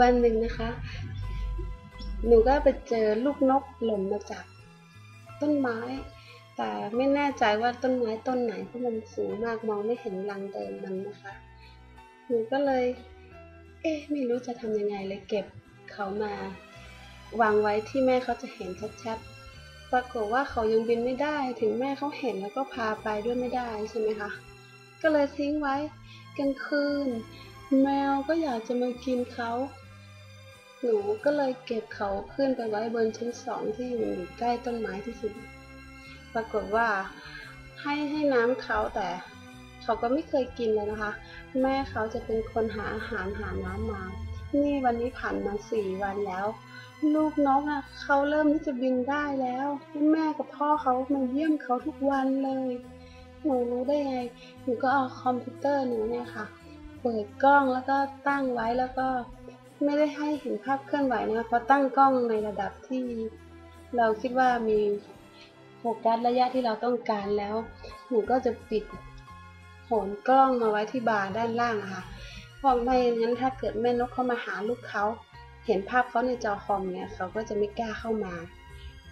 วันหนึ่งนะคะ หนูก็ไปเจอลูกนกหล่นมาจากต้นไม้ แต่ไม่แน่ใจว่าต้นไม้ต้นไหนเพราะมันสูงมากมองไม่เห็นรังเดินมันนะคะ หนูก็เลย เอ๊ะไม่รู้จะทำยังไงเลยเก็บเขามาวางไว้ที่แม่เขาจะเห็นชัดๆ ปรากฏว่าเขายังบินไม่ได้ ถึงแม่เขาเห็นแล้วก็พาไปด้วยไม่ได้ใช่ไหมคะ ก็เลยทิ้งไว้กลางคืน แมวก็อยากจะมากินเขา หนูก็เลยเก็บเขาขึ้นไปไว้บนชั้นสองที่อยู่ใกล้ต้นไม้ที่สุด ปรากฏว่าให้ให้น้ำเขาแต่ เขาก็ไม่เคยกินเลยนะคะ แม่เขาจะเป็นคนหาอาหารหาน้ำมา นี่วันนี้ผ่านมาสี่วันแล้ว ลูกนกอะเขาเริ่มที่จะบินได้แล้ว แม่กับพ่อเขามาเยี่ยมเขาทุกวันเลยหนูรู้ได้ไงหนูก็เอาคอมพิวเตอร์หนูเนี่ยค่ะ เปิดกล้องแล้วก็ตั้งไว้แล้วก็ไม่ได้ให้เห็นภาพเคลื่อนไหวนะเพราะตั้งกล้องในระดับที่ เราคิดว่ามีโฟกัสระยะที่เราต้องการแล้ว หนูก็จะปิด หนกล้องมาไว้ที่บาร์ด้านล่างอะค่ะเพราะไม่งั้นถ้าเกิดแม่นกเข้ามาหาลูกเขาเห็นภาพเขาในจอคอมเนี่ยเขาก็จะไม่กล้าเข้ามา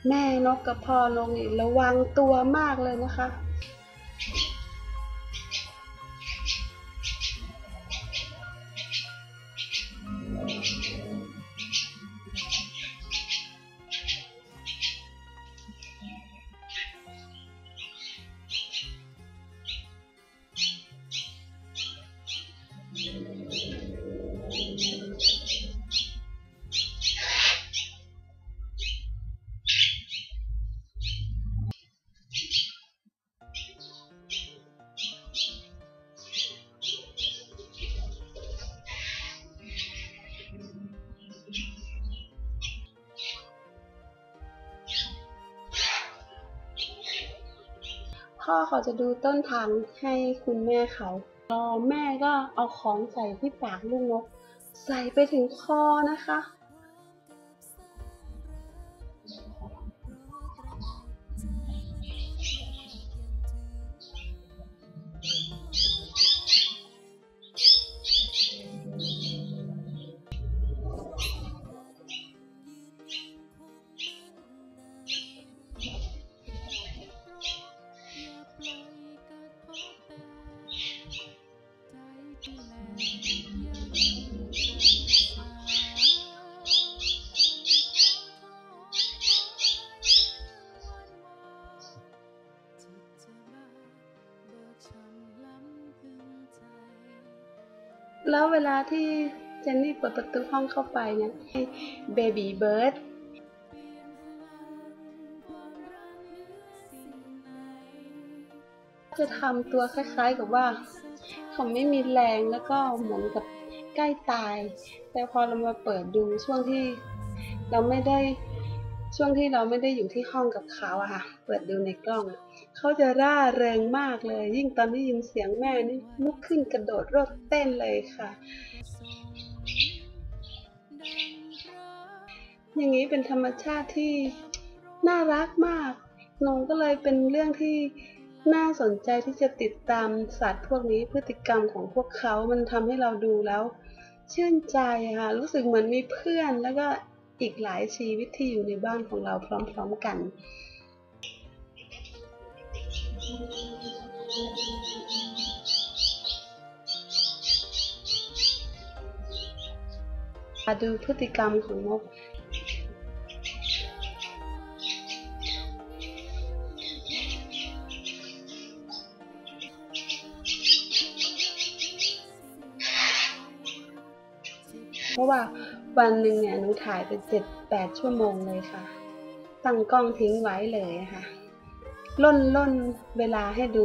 แม่นกกับพ่อนกนี่ระวังตัวมากเลยนะคะ เขาจะดูต้นทางให้คุณแม่เขาพอแม่ก็เอาของใส่ที่ปากลูกนก ใส่ไปถึงคอนะคะ แล้วเวลาที่เจนนี่เปิดประตูห้องเข้าไปเนี่ยให้เบบีเบิร์ดจะทำตัวคล้ายๆกับว่า เขาไม่มีแรงแล้วก็เหมือนกับใกล้ตาย แต่พอเรามาเปิดดูช่วงที่เราไม่ได้ช่วงที่เราไม่ได้อยู่ที่ห้องกับเขาอะค่ะ เปิดดูในกล้องอะ เขาจะร่าเริงมากเลย ยิ่งตอนได้ยินเสียงแม่นี่ลุกขึ้นกระโดดโลดเต้นเลยค่ะ อย่างนี้เป็นธรรมชาติที่น่ารักมากนงก็เลยเป็นเรื่องที่น่าสนใจที่จะติดตามสัตว์พวกนี้พฤติกรรมของพวกเขา มันทำให้เราดูแล้ว ชื่นใจค่ะ รู้สึกเหมือนมีเพื่อนแล้วก็อีกหลายชีวิตที่อยู่ในบ้านของเราพร้อม ๆกัน มาดูพฤติกรรมของนก เพราะว่าวันหนึ่งเนี่ยหนูถ่ายไปเจ็ดแปดชั่วโมงเลยค่ะ ตั้งกล้องทิ้งไว้เลยค่ะ ล่นล่นเวลาให้ดู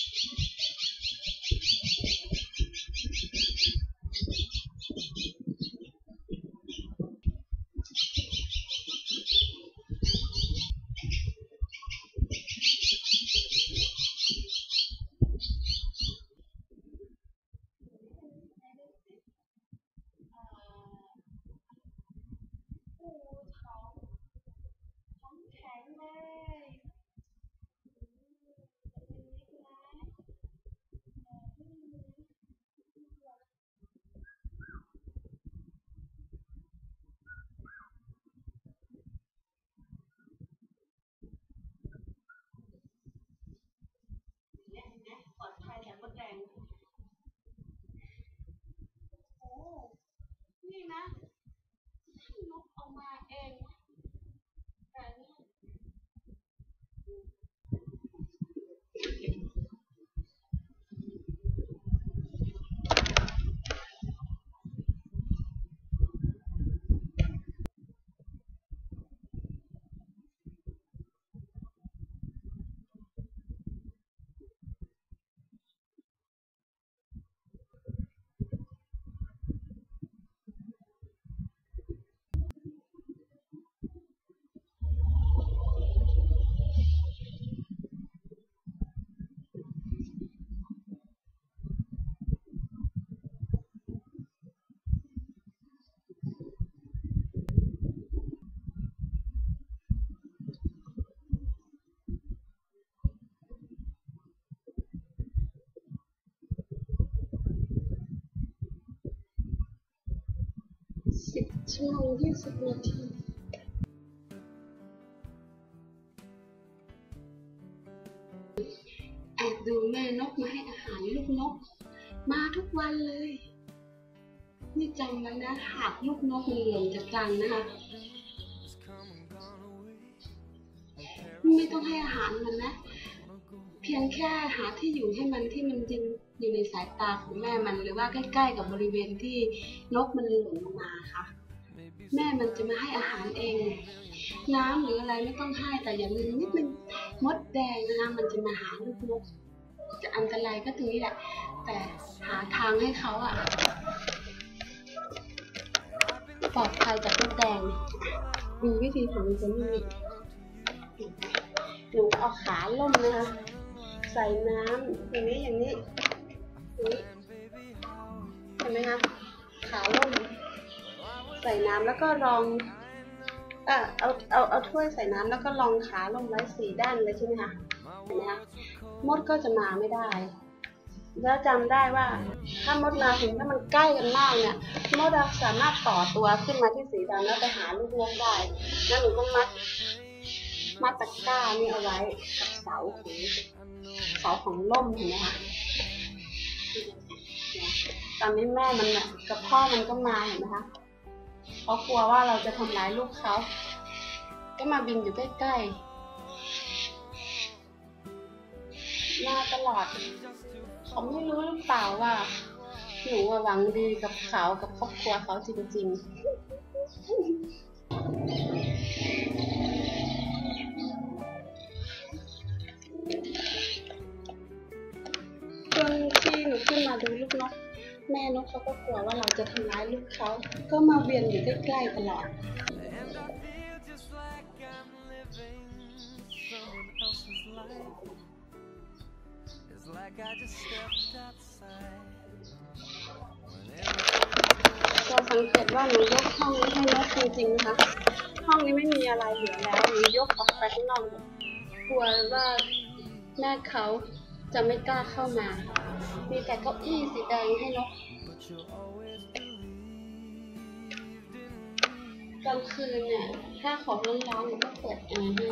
ชั่วโมงยี่สิบนาทีแอบดูแม่นกมาให้อาหารลูกนก มาทุกวันเลย นี่จำไว้นะหากลูกนกมันหล่นจากรังนะคะ ไม่ต้องให้อาหารมันนะ เพียงแค่หาที่อยู่ให้มันที่มันยังอยู่ในสายตาของแม่มันหรือว่าใกล้ ๆ กับบริเวณที่นกมันหล่นลงมาค่ะ แม่มันจะมาให้อาหารเอง น้ำหรืออะไรไม่ต้องให้แต่อย่าลืมนิดนึงมดแดงนะคะมันจะมาหาลูกนกจะอันตรายก็ตรงนี้แหละ แต่หาทางให้เขาอะปลอดภัยจากมดแดงมีวิธีของมันจะนี่หนูเอาขาล่มนะคะใส่น้ำอย่างนี้อย่างนี้อย่างนี้เห็นไหมคะขาล่ม ใส่น้ำแล้วก็รองเอ่อเอาเอาเอาถ้วยใส่น้ำแล้วก็รองขาลงไว้สี่ด้านเลยใช่ไหมคะเห็นไหมคะมดก็จะมาไม่ได้ แล้วจำได้ว่าถ้ามดมาถึงถ้ามันใกล้กันมากเนี่ยมดสามารถต่อตัวขึ้นมาที่สีดำแล้วไปหาลูกนกได้แล้วหนูก็มัดมัดตะกร้านี่เอาไว้กับเสาของเสาของล่มเห็นไหมคะตอนนี้แม่มันน่ะกับพ่อมันก็มาเห็นไหมคะ เพราะกลัวว่าเราจะทำร้ายลูกเขา ก็มาบินอยู่ใกล้ๆมาตลอด เขาไม่รู้หรือเปล่าว่า หนูหวังดีกับเขากับครอบครัวเขาจริงๆ เขาก็กลัวว่าเราจะทำร้ายลูกเขา ก็มาเวียนอยู่ใกล้ๆตลอด เราสังเกตว่าหนูยกห้องนี้ให้นกจริงๆนะคะห้องนี้ไม่มีอะไรเหลือแล้วหนูยกออกไปข้างนอกกลัวว่าแม่เขาจะไม่กล้าเข้ามา มีแต่เก้าอี้สีแดงให้นก กลางคืนเนี่ยถ้าของร้อนๆหนูก็เปิดแอร์ให้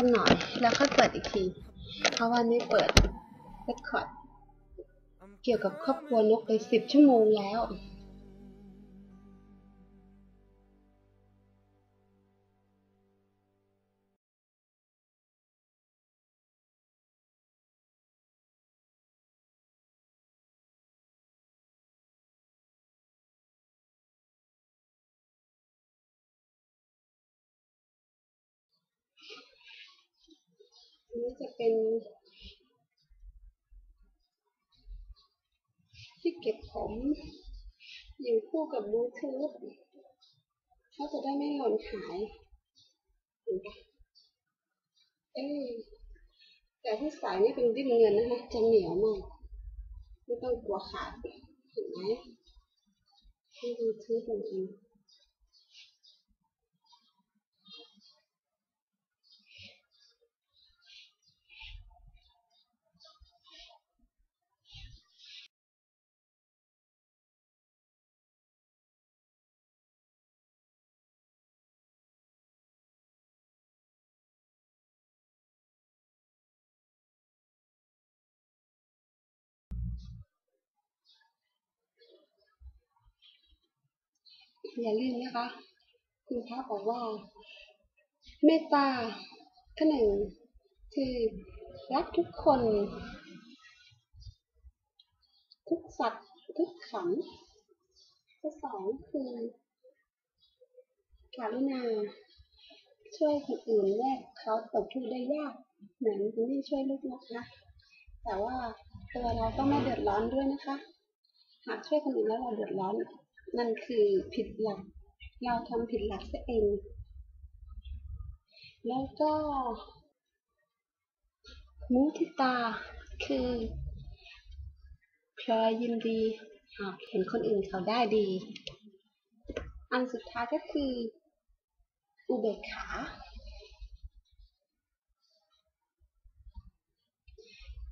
กันหน่อย แล้วค่อยเปิดอีกที เพราะวันนี้เปิดเรคคอร์ดเกี่ยวกับครอบครัวนกไปสิบชั่วโมงแล้ว อันนี้จะเป็นที่เก็บผมอยู่คู่กับบลูทูธเขาจะได้ไม่หล่นหายเห็นปะเอ้ยแต่ที่สายนี่เป็นดิ้นเงินนะคะ จะเหนียวมากไม่ต้องกลัวขาดเห็นไหมที่บลูทูธจริงๆ อย่าลืมนะคะ คุณพระบอกว่า เมตตาข้อหนึ่งคือรักทุกคน ทุกสัตว์ทุกขันข้อสองคือการุณา ช่วยคนอื่นแลกเขาตกทุกข์ได้ยาก เหมือนคุณที่ช่วยลูกนกนะแต่ว่าตัวเราต้องไม่เดือดร้อนด้วยนะคะ หากช่วยคนอื่นแล้วเราเดือดร้อน นั่นคือผิดหลัก เราทำผิดหลักซะเอง แล้วก็มุทิตาคือพลอยยินดีหากเห็นคนอื่นเขาได้ดี อันสุดท้ายก็คือ อุเบกขา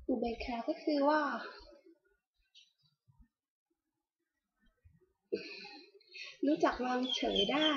อุเบกขาก็คือว่า รู้จักวางเฉยได้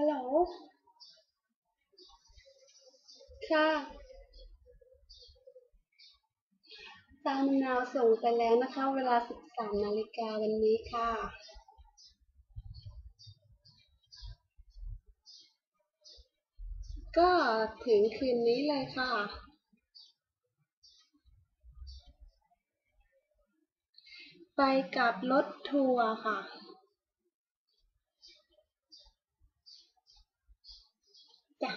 ฮัลโหล ค่ะ ตามนาวส่งไปแล้วนะคะ เวลา 13 นาฬิกาวันนี้ค่ะ ก็ถึงคืนนี้เลยค่ะไปกับรถทัวร์ค่ะ จ้ะ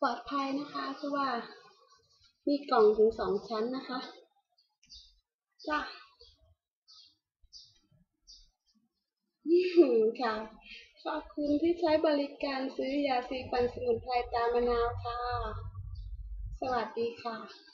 ปลอดภัยนะคะเพราะว่ามีกล่องถึงสองชั้นนะคะ จ้ะอืม ค่ะ ขอบคุณที่ใช้บริการซื้อยาสีฟันสมุนไพรตามะนาวค่ะ สวัสดีค่ะ